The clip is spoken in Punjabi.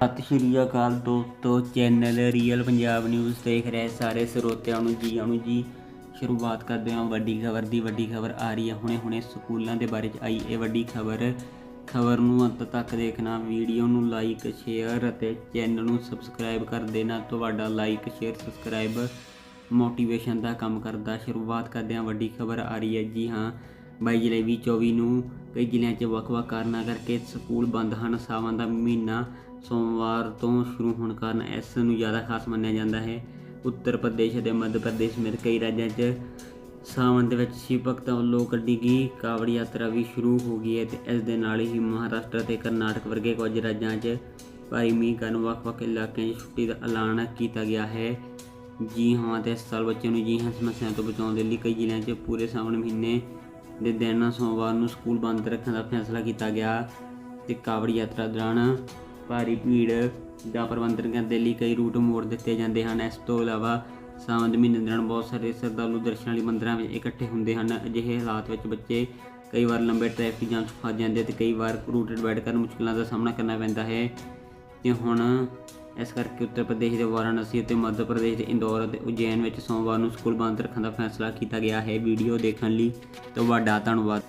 ਸਤਿ ਸ਼੍ਰੀ ਅਕਾਲ ਦੋਸਤੋ ਚੈਨਲ ਰੀਅਲ ਪੰਜਾਬ ਨਿਊਜ਼ ਦੇਖ ਰਹੇ ਸਾਰੇ ਸਰੋਤਿਆਂ ਨੂੰ ਜੀ ਆਇਆਂ ਜੀ। ਸ਼ੁਰੂਆਤ ਕਰਦੇ ਹਾਂ ਵੱਡੀ ਖਬਰ ਦੀ। ਵੱਡੀ ਖਬਰ ਆ ਰਹੀ ਹੈ ਹੁਣੇ ਹੁਣੇ ਸਕੂਲਾਂ ਦੇ ਬਾਰੇ ਚ ਆਈ ਇਹ ਵੱਡੀ ਖਬਰ। ਖਬਰ ਨੂੰ ਅੰਤ ਤੱਕ ਦੇਖਣਾ, ਵੀਡੀਓ ਨੂੰ ਲਾਈਕ ਸ਼ੇਅਰ ਅਤੇ ਚੈਨਲ ਨੂੰ ਸਬਸਕ੍ਰਾਈਬ ਕਰ ਦੇਣਾ। ਤੁਹਾਡਾ ਲਾਈਕ ਸ਼ੇਅਰ ਸਬਸਕ੍ਰਾਈਬ ਮੋਟੀਵੇਸ਼ਨ ਦਾ ਕੰਮ ਕਰਦਾ। ਸ਼ੁਰੂਆਤ ਕਰਦੇ ਹਾਂ ਵੱਡੀ ਖਬਰ ਆ ਰਹੀ ਹੈ ਜੀ ਹਾਂ। 22 ਜੁਲਾਈ 24 ਨੂੰ ਕਈ ਜ਼ਿਲ੍ਹਿਆਂ 'ਚ ਵੱਖ-ਵੱਖ ਕਾਰਨਾਂ ਕਰਕੇ ਸਕੂਲ ਬੰਦ ਹਨ। ਸਾਵਣ ਦਾ ਮਹੀਨਾ ਸੋਮਵਾਰ ਤੋਂ ਸ਼ੁਰੂ ਹੋਣ ਕਾਰਨ ਇਸ ਨੂੰ ਜ਼ਿਆਦਾ ਖਾਸ ਮੰਨਿਆ ਜਾਂਦਾ ਹੈ। ਉੱਤਰ ਪ੍ਰਦੇਸ਼ ਅਤੇ ਮੱਧ ਪ੍ਰਦੇਸ਼ ਸਮੇਤ ਕਈ ਰਾਜਾਂ 'ਚ ਸਾਵਣ ਦੇ ਵਿੱਚ ਸ਼ਿਵ ਭਗਤਾਂ ਵੱਲੋਂ ਕੱਢੀ ਗਈ ਕਾਵੜ ਯਾਤਰਾ ਵੀ ਸ਼ੁਰੂ ਹੋ ਗਈ ਹੈ ਤੇ ਇਸ ਦੇ ਨਾਲ ਹੀ ਮਹਾਰਾਸ਼ਟਰ ਤੇ ਕਰਨਾਟਕ ਵਰਗੇ ਕੁਝ ਰਾਜਾਂ 'ਚ ਭਾਰੀ ਮੀਂਹ ਕਾਰਨ ਵੱਖ-ਵੱਖ ਇਲਾਕਿਆਂ 'ਚ ਛੁੱਟੀ ਦਾ ਐਲਾਨ ਕੀਤਾ ਗਿਆ ਹੈ। ਜੀ ਹਾਂ, ਤੇ ਇਸ ਸਾਲ ਬੱਚਿਆਂ ਨੂੰ ਜੀ ਹਾਂ ਸਮੱਸਿਆ ਤੋਂ ਬਚਾਉਣ ਦੇ ਲਈ ਕਈ ਜ਼ਿਲ੍ਹਿਆਂ 'ਚ ਪੂਰੇ ਸਾਵਣ ਮਹੀਨੇ ਦੇ ਦਿਨ ਸੋਮਵਾਰ ਨੂੰ ਸਕੂਲ ਬੰਦ ਰੱਖਣ ਦਾ ਫੈਸਲਾ ਕੀਤਾ ਗਿਆ ਤੇ ਕਾਵੜ ਯਾਤਰਾ ਦੌਰਾਨ ਭਾਰੀ ਭੀੜ ਦਾ ਪ੍ਰਬੰਧਨ ਕਰਨ ਦੇ ਲਈ ਕਈ ਰੂਟ ਮੋੜ ਦਿੱਤੇ ਜਾਂਦੇ ਹਨ। ਇਸ ਤੋਂ ਇਲਾਵਾ ਸਾਵਣ ਦੇ ਮਹੀਨੇ ਦੌਰਾਨ ਬਹੁਤ ਸਾਰੇ ਸ਼ਰਧਾਲੂ ਦਰਸ਼ਨਾਂ ਲਈ ਮੰਦਰਾਂ ਵਿੱਚ ਇਕੱਠੇ ਹੁੰਦੇ ਹਨ। ਅਜਿਹੇ ਹਾਲਾਤ ਵਿੱਚ ਬੱਚੇ ਕਈ ਵਾਰ ਲੰਬੇ ਟ੍ਰੈਫਿਕ ਜਾਮ 'ਚ ਫਸ ਜਾਂਦੇ ਤੇ ਕਈ ਵਾਰ ਰੂਟ ਡਿਵਾਈਡ ਕਰਨ ਮੁਸ਼ਕਲਾਂ ਦਾ ਸਾਹਮਣਾ ਕਰਨਾ ਪੈਂਦਾ ਹੈ। ਤੇ ਹੁਣ ਇਸ ਕਰਕੇ ਉੱਤਰ ਪ੍ਰਦੇਸ਼ ਦੇ ਵਾਰਾਣਸੀ ਅਤੇ ਮੱਧ ਪ੍ਰਦੇਸ਼ ਦੇ ਇੰਦੌਰ ਅਤੇ ਉਜੈਨ ਵਿੱਚ ਸੋਮਵਾਰ ਨੂੰ ਸਕੂਲ ਬੰਦ ਰੱਖਣ ਦਾ ਫੈਸਲਾ ਕੀਤਾ ਗਿਆ ਹੈ। ਵੀਡੀਓ ਦੇਖਣ ਲਈ ਤੁਹਾਡਾ ਧੰਨਵਾਦ।